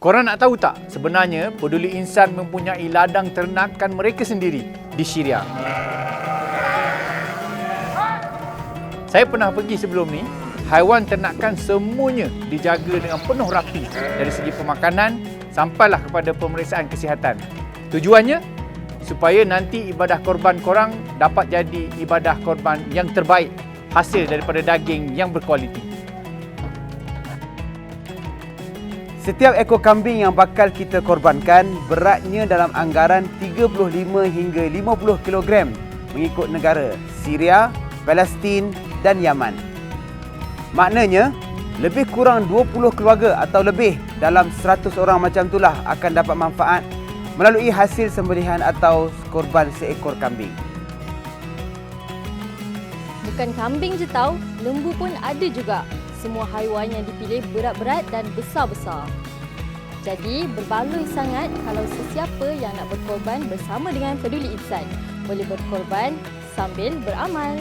Korang nak tahu tak sebenarnya Peduli Insan mempunyai ladang ternakan mereka sendiri di Syria. Saya pernah pergi sebelum ni, haiwan ternakan semuanya dijaga dengan penuh rapi dari segi pemakanan sampailah kepada pemeriksaan kesihatan. Tujuannya supaya nanti ibadah korban korang dapat jadi ibadah korban yang terbaik hasil daripada daging yang berkualiti. Setiap ekor kambing yang bakal kita korbankan beratnya dalam anggaran 35 hingga 50 kg mengikut negara Syria, Palestin dan Yaman. Maknanya, lebih kurang 20 keluarga atau lebih dalam 100 orang macam itulah akan dapat manfaat melalui hasil sembelihan atau korban seekor kambing. Bukan kambing je tau, lembu pun ada juga. Semua haiwan yang dipilih berat-berat dan besar-besar. Jadi, berbaloi sangat kalau sesiapa yang nak berkorban bersama dengan peduli insan. Boleh berkorban sambil beramal.